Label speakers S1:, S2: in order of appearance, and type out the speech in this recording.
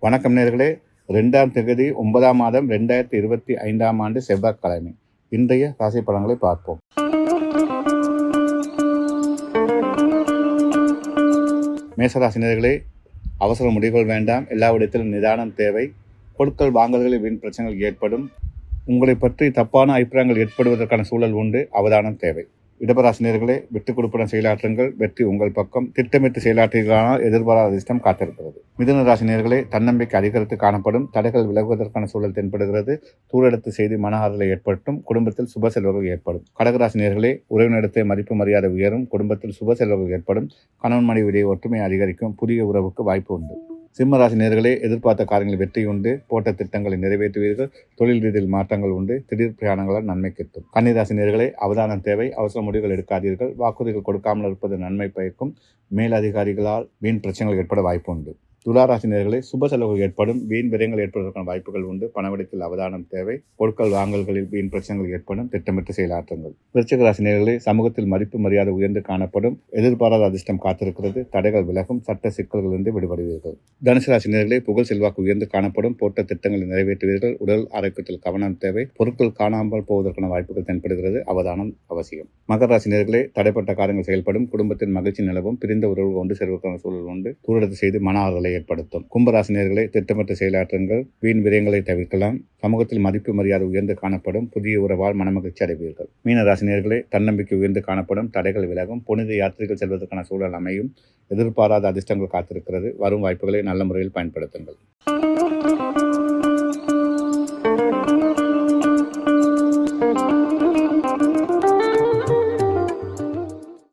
S1: வணக்கம் நேர்களே. ரெண்டாம் தேதி ஒன்பதாம் மாதம் ரெண்டாயிரத்தி இருபத்தி ஐந்தாம் ஆண்டு செவ்வாய்க்கிழமை. இன்றைய ராசி பலன்களை பார்ப்போம். மேசராசினியர்களே அவசர முடிவுகள் வேண்டாம். எல்லா விடத்திலும் நிதானம் தேவை. கொடுக்கல் வாங்கல்களில் வீண் பிரச்சனைகள் ஏற்படும். உங்களை பற்றி தப்பான அபிப்பிராயங்கள் ஏற்படுவதற்கான சூழல் உண்டு. அவதானம் தேவை. இடபராசினியர்களே விட்டுக் கொடுப்புடன் செயலாற்றுங்கள் வெற்றி உங்கள் பக்கம். திட்டமிட்டு செயலாற்றுகிறானால் எதிர்பாராத அதிர்ஷ்டம் காத்திருக்கிறது. மிதுன ராசினியர்களே தன்னம்பிக்கை அதிகரித்து காணப்படும். தடைகள் விலகுவதற்கான சூழல் தென்படுகிறது. தூரெடுத்து செய்து மன ஆறுதலை ஏற்படுத்தும். குடும்பத்தில் சுப செல்வங்கள் ஏற்படும். கடகராசினியர்களே உறவினரிடத்தை மதிப்பு மரியாதை உயரும். குடும்பத்தில் சுப செல்வங்கள் ஏற்படும். கணவன் மனைவியுடைய ஒற்றுமை அதிகரிக்கும். புதிய உறவுக்கு வாய்ப்பு உண்டு. சிம்மராசி நேர்களே எதிர்பார்த்த காரியங்களில் வெற்றி உண்டு போட்ட திட்டங்களை நிறைவேற்றுவீர்கள் தொழில் ரீதியில் மாற்றங்கள் உண்டு திடீர் பிரயாணங்களால் நன்மை கிட்டும். கன்னிராசி நேர்களே அவதானம் தேவை அவசர முடிவுகள் எடுக்காதீர்கள் வாக்குறுதிகள் கொடுக்காமல் இருப்பது நன்மை பயக்கும் மேலதிகாரிகளால் வீண் பிரச்சனைகள் ஏற்பட வாய்ப்பு உண்டு துளாராசினியர்களே சுப செலவுகள் ஏற்படும் வீண் விரயங்கள் ஏற்படுவதற்கான வாய்ப்புகள் உண்டு. பணவிடத்தில் அவதானம் தேவை. பொருட்கள் வாங்கல்களில் வீண் பிரச்சனைகள் ஏற்படும். திட்டமிட்டு செயலாற்றுங்கள் விருச்சிக ராசினியர்களே சமூகத்தில் மதிப்பு மரியாதை உயர்ந்து காணப்படும். எதிர்பாராத அதிர்ஷ்டம் காத்திருக்கிறது. தடைகள் விலகும். சட்ட சிக்கல்களிலிருந்து விடுபடுவீர்கள். தனுசு ராசினியர்களே புகழ் செல்வாக்கு உயர்ந்து காணப்படும். போட்ட திட்டங்களை நிறைவேற்றுவீர்கள். உடல் ஆரோக்கியத்தில் கவனம் தேவை. பொருட்கள் காணாமல் போவதற்கான வாய்ப்புகள் தென்படுகிறது. அவதானம் அவசியம். மகர ராசினியர்களே தடைப்பட்ட காரியங்கள் செயல்படும். குடும்பத்தின் மகிழ்ச்சி நிலவும். பிரிந்த உறவுகள் ஒன்று சேர்வதற்கான சூழல் உண்டு. தூரத்து செய்து மன ஆறுதலை ஏற்படுத்தும். கும்பராசினியர்களை திட்டமிட்டு செயலாற்றுங்கள். வீண் விரயங்களை தவிர்க்கலாம். சமூகத்தில் மதிப்பு மரியாதை உயர்ந்து காணப்படும். புதிய உறவால் மனமகிழ்ச்சி அடைவீர்கள். மீனராசினியர்களை தன்னம்பிக்கை உயர்ந்து காணப்படும். தடைகள் விலகும். புனித யாத்திரைகள் செல்வதற்கான சூழல் அமையும். எதிர்பாராத அதிர்ஷ்டங்கள் காத்திருக்கிறது. வரும் வாய்ப்புகளை நல்ல முறையில் பயன்படுத்துங்கள்.